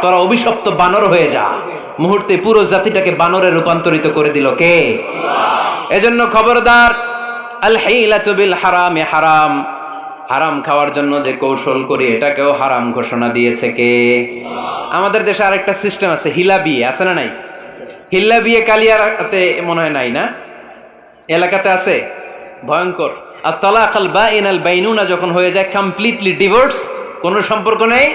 তোরা অভিশপ্ত বানর হয়ে যা। মুহূর্তে পুরো জাতিটাকে বানরে রূপান্তরিত করে দিল কে? এজন্য খবরদার আল বিল হারামে। হারাম হারাম খাওয়ার জন্য যে কৌশল করি, এটাকেও হারাম ঘোষণা দিয়েছে কে? আমাদের দেশে আরেকটা সিস্টেম আছে হিলা বিয়ে আছে না নাই? হিল্লা বিয়ে কালিয়াতে মনে হয় নাই না? এলাকাতে আছে? ভয়ঙ্কর। আর তলাকাল বা ইনাল বাইনুনা যখন হয়ে যায় কমপ্লিটলি ডিভোর্স কোনো সম্পর্ক নেই?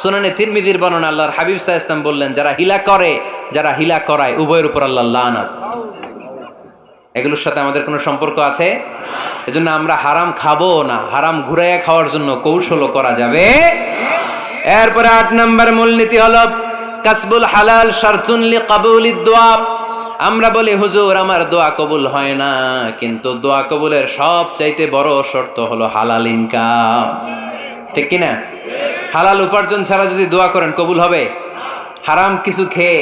সুনানে তিরমিজির বর্ণনা আল্লাহর হাবিব সাহা ইসলাম বললেন, যারা হিলা করে, যারা হিলা করায়, উভয়ের উপর আল্লাহ লানাত। এগুলোর সাথে আমাদের কোনো সম্পর্ক আছে? এজন্য আমরা হারাম খাব না, হারাম ঘুরাইয়া খাওয়ার জন্য কৌশলও করা যাবে। এরপরে আট নম্বর মূলনীতি হলো, কাসবুল হালাল শারচুনলি কাবুল আমরা বলি, হুজুর, আমার দোয়া কবুল হয় না, কিন্তু দোয়া কবুলের সব চাইতে বড় শর্ত হলো হালাল ইনকাম ঠিক কিনা? হালাল উপার্জন ছাড়া যদি দোয়া করেন, কবুল হবে? হারাম কিছু খেয়ে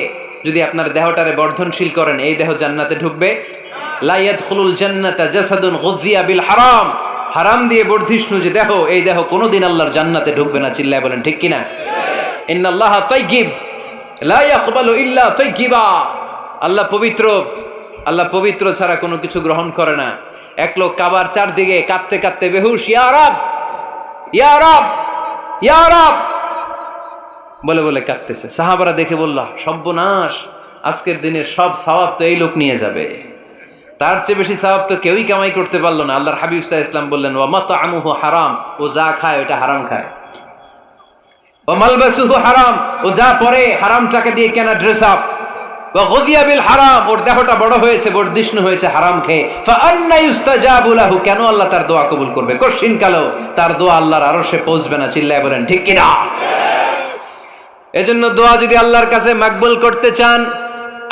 যদি আপনার দেহটারে বর্ধনশীল করেন, এই দেহ জান্নাতে ঢুকবে? লাইয়াত খুলুল জান্নাতা জাসাদুন গজিয়া বিল হারাম। হারাম দিয়ে বর্ধিষ্ণু যে দেহ, এই দেহ কোনোদিন আল্লাহর জান্নাতে ঢুকবে না, চিল্লায় বলেন, ঠিক কিনা? ইন্নাল্লাহ তাইগিব লা ইয়াকবালু ইল্লা তাইগিবা আল্লাহ পবিত্র আল্লাহ পবিত্র ছাড়া কোনো কিছু গ্রহণ করে না। এক লোক কাবার চারদিকে কাঁদতে কাঁদতে বেহুশ ইয়া রাব। ইয়া রাব! ইয়া রাব বলে বলে কাঁদতেছে। সাহাবারা দেখে বলল, সব্যনাশ, আজকের দিনের সব সবাব তো এই লোক নিয়ে যাবে। তার চেয়ে বেশি স্বভাব তো কেউই কামাই করতে পারল না। আল্লাহর হাবিব সাহা ইসলাম বললেন ও মাত আমুহ হারাম, ও যা খায় ওটা হারাম খায়। ও মালবাসুহ হারাম, ও যা পরে হারামটাকে দিয়ে কেনা ড্রেস আপ ও বিল হারাম, ওর দেহটা বড় হয়েছে বর্ধিষ্ণু হয়েছে, হারাম খেয়ে। ফাআন্না কেন আল্লাহ তার দোয়া কবুল করবে? কশিন কালো, তার দোয়া আল্লাহর আরশে পৌঁছবে না, চিল্লায় বলেন, ঠিক কিনা? এজন্য দোয়া যদি আল্লাহর কাছে মাকবুল করতে চান,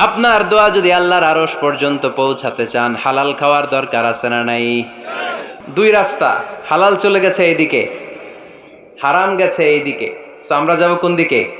আপনার দোয়া যদি আল্লাহর আরশ পর্যন্ত পৌঁছাতে চান, হালাল খাওয়ার দরকার আছে না নাই? দুই রাস্তা, হালাল চলে গেছে এইদিকে, হারাম গেছে এইদিকে। সো আমরা যাব কোন দিকে?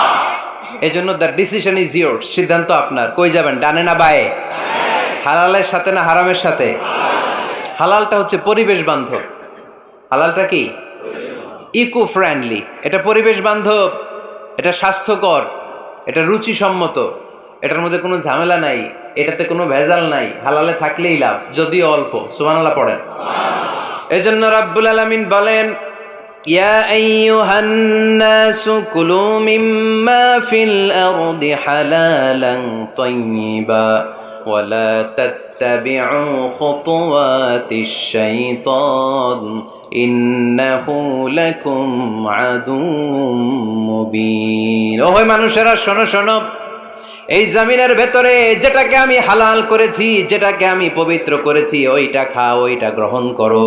এই জন্য দ্য ডিসিশন ইজ ইয়োর সিদ্ধান্ত আপনার। কই যাবেন? ডানে না বায়ে? হালালের সাথে না হারামের সাথে? হালালটা হচ্ছে পরিবেশ বান্ধব। হালালটা কি? ইকো ফ্রেন্ডলি এটা পরিবেশ বান্ধব। এটা স্বাস্থ্যকর। এটা রুচিসম্মত। এটার মধ্যে কোনো ঝামেলা নাই। এটাতে কোনো ভেজাল নাই। হালালে থাকলেই লাভ, যদিও অল্প। সুবহানাল্লাহ পড়েন। এজন্য রাব্বুল আলামিন বলেন ইয়া আইয়ুহান নাসু কুলু মিম্মা ফিল আরদি হালালান তাইয়্যিবা ولا تتبعوا خطوات الشيطان إنه لكم عدو مبين ওহে মানুষেরা শোনো শোনো এই জমিনের ভেতরে যেটাকে আমি হালাল করেছি যেটাকে আমি পবিত্র করেছি ওইটা খাও ওইটা গ্রহণ করো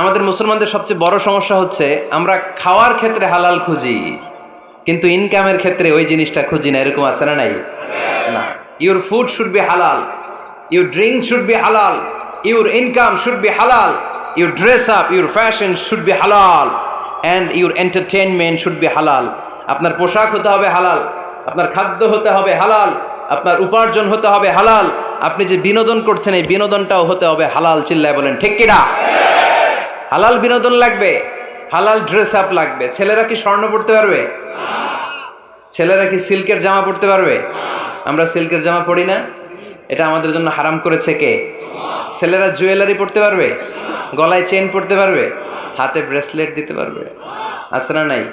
আমাদের মুসলমানদের সবচেয়ে বড় সমস্যা হচ্ছে, আমরা খাওয়ার ক্ষেত্রে হালাল খুঁজি, কিন্তু ইনকামের ক্ষেত্রে ওই জিনিসটা খুঁজি না, এরকম আছে না নাই? না। ইউর ফুড শুড বি হালাল ইউর ড্রিঙ্কস শুড বি হালাল ইউর ইনকাম শুড বি হালাল your dress up your fashion should be হালাল and your entertainment should be হালাল আপনার পোশাক হতে হবে হালাল, আপনার খাদ্য হতে হবে হালাল, আপনার উপার্জন হতে হবে হালাল, আপনি যে বিনোদন করছেন, এই বিনোদনটাও হতে হবে হালাল, চিল্লায় বলেন, ঠিক কিনা? হালাল বিনোদন লাগবে, হালাল ড্রেস আপ লাগবে। ছেলেরা কি স্বর্ণ পড়তে পারবে? ছেলেরা কি সিল্কের জামা পড়তে পারবে? আমরা সিল্কের জামা পড়ি না? এটা আমাদের জন্য হারাম করেছে কে? ছেলেরা জুয়েলারি পড়তে পারবে? গলায় চেন পড়তে পারবে? হাতে ব্রেসলেট দিতে পারবে? আছে না নাই?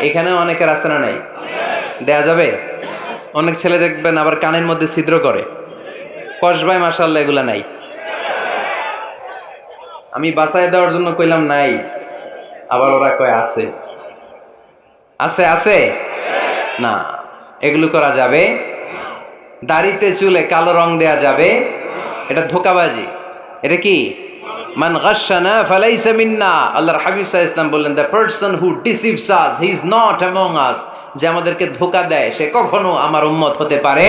এখানেও অনেকের আছে না নাই? দেয়া যাবে? অনেক ছেলে দেখবেন আবার কানের মধ্যে ছিদ্র করে। কসবাই মাসাল্লাহ এগুলা নাই। আমি বাসায় দেওয়ার জন্য কইলাম নাই। আবার ওরা কয়, আছে। আছে আছে? না। এগুলো করা যাবে? দাড়িতে চুলে কালো রং দেয়া যাবে। এটা ধোকাবাজি। এটা কি? মান গাশানা ফালাইসা মিন্না। আল্লাহর হাবিব সাল্লাল্লাহু ইসলাম বললেন the person who deceives us he is not among us যে আমাদেরকে ধোকা দেয়, সে কখনো আমার উম্মত হতে পারে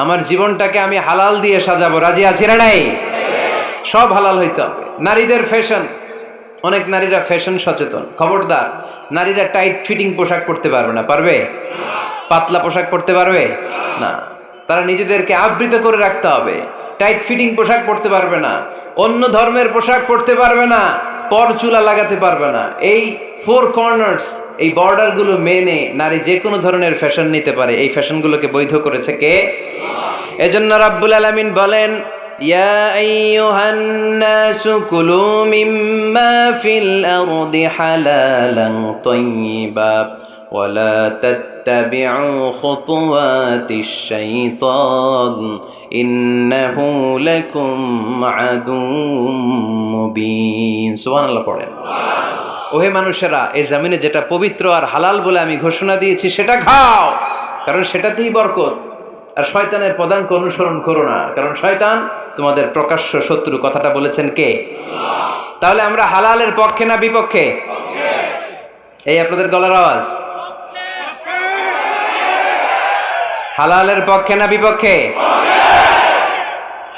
আমার জীবনটাকে আমি হালাল দিয়ে সাজাবো। রাজি আছি না নাই? সব হালাল হইতে হবে। নারীদের ফ্যাশন অনেক নারীরা ফ্যাশন সচেতন, খবরদার। নারীরা টাইট ফিটিং পোশাক পরতে পারবে না, পারবে? পাতলা পোশাক পরতে পারবে? না। তারা নিজেদেরকে আবৃত করে রাখতে হবে। টাইট ফিটিং পোশাক পরতে পারবে না। অন্য ধর্মের পোশাক পরতে পারবে না। পর চুলা লাগাতে পারবে না। এই ফোর কর্নার্স এই বর্ডারগুলো মেনে নারী যে কোনো ধরনের ফ্যাশন নিতে পারে। এই ফ্যাশনগুলোকে বৈধ করেছে কে? এজন্য রাব্বুল আলামিন বলেন, ইয়া কুলু তাত্তাবি'ু খুতুওয়াতিশ শাইতান। ইন্নাহু লাকুম আদুম মুবিন। সুবহানাল্লাহ পড়েন। ওহে মানুষেরা, এই জমিনে যেটা পবিত্র আর হালাল বলে আমি ঘোষণা দিয়েছি, সেটা খাও। কারণ সেটাতেই বরকত। আর শয়তানের পদাঙ্ক অনুসরণ করো না। কারণ শয়তান তোমাদের প্রকাশ্য শত্রু। কথাটা বলেছেন কে? তাহলে আমরা হালালের পক্ষে না বিপক্ষে? এই আপনাদের গলার আওয়াজ। হালালের পক্ষে না বিপক্ষে?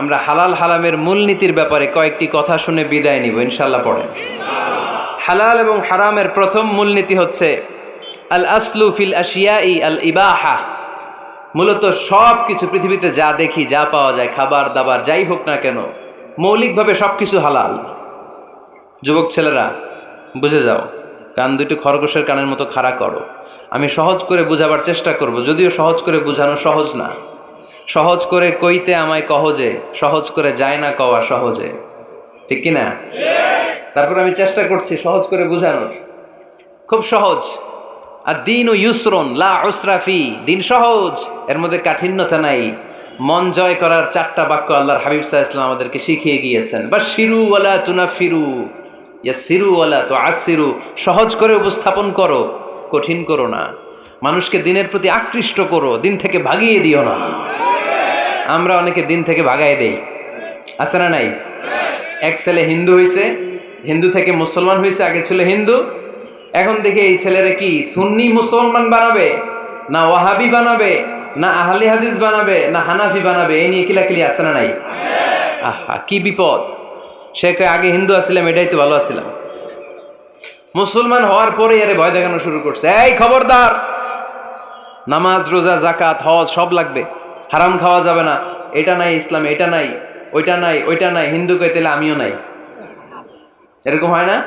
আমরা হালাল হালামের মূলনীতির ব্যাপারে কয়েকটি কথা শুনে বিদায় নিব ইনশাল্লাহ পড়েন। হালাল এবং হারামের প্রথম মূলনীতি হচ্ছে, আল আসলু ফিল আশিয়াই আল ইবাহা। মূলত সব কিছু পৃথিবীতে যা দেখি, যা পাওয়া যায়, খাবার দাবার, যাই হোক না কেন, মৌলিকভাবে সব কিছু হালাল। যুবক ছেলেরা, বুঝে যাও, কান দুটো খরগোশের কানের মতো খাড়া করো। আমি সহজ করে বুঝাবার চেষ্টা করব, যদিও সহজ করে বোঝানো সহজ না। সহজ করে কইতে আমায় কহজে সহজ করে যায় না কওয়া সহজে। ঠিক কি না তারপর আমি চেষ্টা করছি সহজ করে বোঝানোর। খুব সহজ। আর দিন ও ইউসরন লা দিন সহজ, এর মধ্যে কাঠিন্যতা নাই। মন জয় করার চারটা বাক্য আল্লাহর হাবিব সাহা ইসলাম আমাদেরকে শিখিয়ে গিয়েছেন। বা শিরু ওয়ালা তুনা ফিরু ইয়া সিরু ওয়ালা তো আসিরু সহজ করে উপস্থাপন করো, কঠিন করো না। মানুষকে দিনের প্রতি আকৃষ্ট করো, দিন থেকে ভাগিয়ে দিও না। আমরা অনেকে দিন থেকে ভাগাই দেই। আছে না নাই? এক ছেলে হিন্দু হইছে, হিন্দু থেকে মুসলমান হয়েছে আগে ছিল হিন্দু, এখন দেখি এই ছেলেরা কি, সুন্নি মুসলমান বানাবে, না ওয়াহাবি বানাবে, না আহলি হাদিস বানাবে, না হানাফি বানাবে, এই নিয়ে কিলাকিলি আছে না নাই? আহা, কি বিপদ। সে আগে হিন্দু আসছিলাম এটাই তো ভালো আসছিলাম মুসলমান হওয়ার পরে এর ভয় দেখানো শুরু করছে। এই খবরদার, নামাজ, রোজা জাকাত হজ, সব লাগবে। হারাম খাওয়া যাবে না। এটা নাই ইসলাম, এটা নাই, ওইটা নাই ওইটা নাই, হিন্দু কে তাহলে আমিও নাই। এরকম হয় না?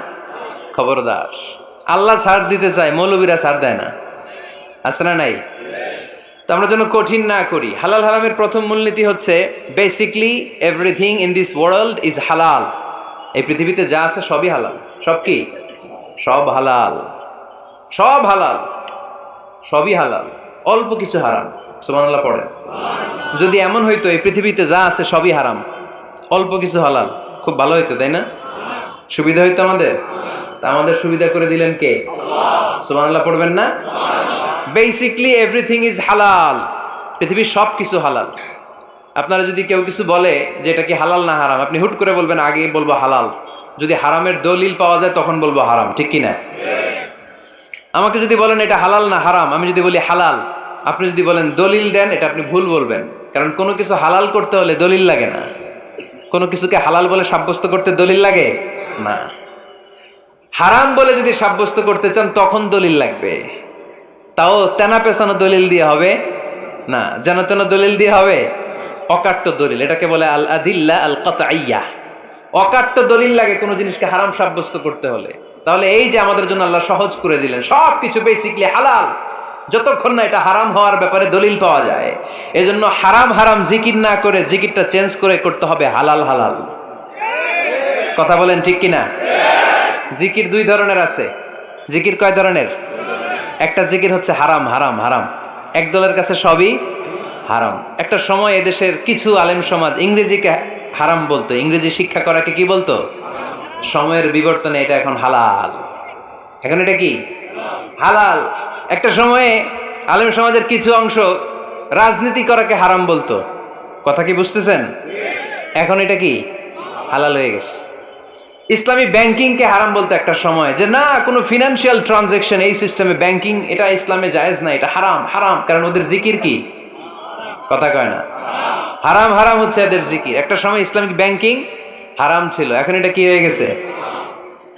খবরদার। আল্লাহ ছাড় দিতে চায়, মৌলবীরা ছাড় দেয় না। আছে না নাই? তো আমরা যেন কঠিন না করি। হালাল হারামের প্রথম মূলনীতি হচ্ছে basically everything in this world is হালাল এই পৃথিবীতে যা আছে সবই হালাল। সব কি? সব হালাল। সব হালাল। সবই হালাল। অল্প কিছু হারাম। সুবহানাল্লাহ পড়েন। যদি এমন হইতো, এই পৃথিবীতে যা আছে সবই হারাম। অল্প কিছু হালাল, খুব ভালো হইতো, তাই না? সুবিধা হইতো আমাদের? তা আমাদের সুবিধা করে দিলেন কে? সুবহানাল্লাহ, পড়বেন না? বেসিকলি এভরিথিং ইজ হালাল পৃথিবীর সব কিছু হালাল। আপনারা যদি কেউ কিছু বলে যে এটা কি হালাল না হারাম, আপনি হুট করে বলবেন, আগে বলব হালাল। যদি হারামের দলিল পাওয়া যায়, তখন বলব হারাম, ঠিক কি না আমাকে যদি বলেন এটা হালাল না হারাম, আমি যদি বলি হালাল আপনি যদি বলেন দলিল দেন, এটা আপনি ভুল বলবেন। কারণ কোনো কিছু হালাল করতে হলে দলিল লাগে না। কোনো কিছুকে হালাল বলে সাব্যস্ত করতে দলিল লাগে? না। হারাম বলে যদি সাব্যস্ত করতে চান, তখন দলিল লাগবে। তাও তেনা পেছানো দলিল দিয়ে হবে? না। যেন তেন দলিল দিয়ে হবে? অকাট্য দলিল। এটাকে বলে আল আদিল্লা আল কাতাইয়া অকাট্য দলিল লাগে কোনো জিনিসকে হারাম সাব্যস্ত করতে হলে। তাহলে এই যে আমাদের জন্য আল্লাহ সহজ করে দিলেন সব কিছু বেসিকলি হালাল। যতক্ষণ না এটা হারাম হওয়ার ব্যাপারে দলিল পাওয়া যায়, এজন্য হারাম হারাম জিকির না করে জিকিরটা চেঞ্জ করে করতে হবে হালাল হালাল। কথা বলেন ঠিক কিনা? জিকির দুই ধরনের আছে। জিকির কয় ধরনের? একটা জিকির হচ্ছে হারাম হারাম হারাম। এক দলের কাছে সবই হারাম। একটা সময় এদেশের কিছু আলেম সমাজ ইংরেজিকে হারাম বলতো। ইংরেজি শিক্ষা করাকে কি বলতো? সময়ের বিবর্তনে এটা এখন হালাল। এখন এটা কি? হালাল। একটা সময়ে আলেম সমাজের কিছু অংশ রাজনীতি করাকে হারাম বলতো। কথা কি বুঝতেছেন? এখন এটা কি? হালাল হয়ে গেছে। ইসলামী ব্যাংকিংকে হারাম বলতো একটা সময় যে, না, কোনো ফিনান্সিয়াল ট্রানজেকশন এই সিস্টেমে ব্যাংকিং এটা ইসলামে জায়েজ না, এটা হারাম হারাম। কারণ ওদের জিকির কি? কথা কয় না। হারাম হারাম হচ্ছে এদের জিকির। একটা সময় ইসলামিক ব্যাংকিং হারাম ছিল। এখন এটা কি হয়ে গেছে?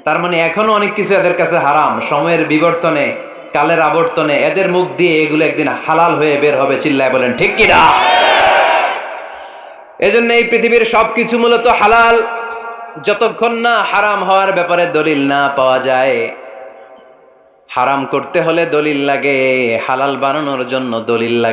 তার মানে এখনও অনেক কিছু এদের কাছে হারাম। সময়ের বিবর্তনে কালের আবর্তনে এদের মুখ দিয়ে এগুলো একদিন হালাল হয়ে বের হবে, চিল্লায় বলেন, ঠিক কিনা? এজন্য এই পৃথিবীর সবকিছু মূলত হালাল। যতক্ষণ না হারাম হওয়ার ব্যাপারে দলিল না পাওয়া যায়, হারাম করতে হলে দলিল লাগে, হালাল বানানোর জন্য দলিল লাগে।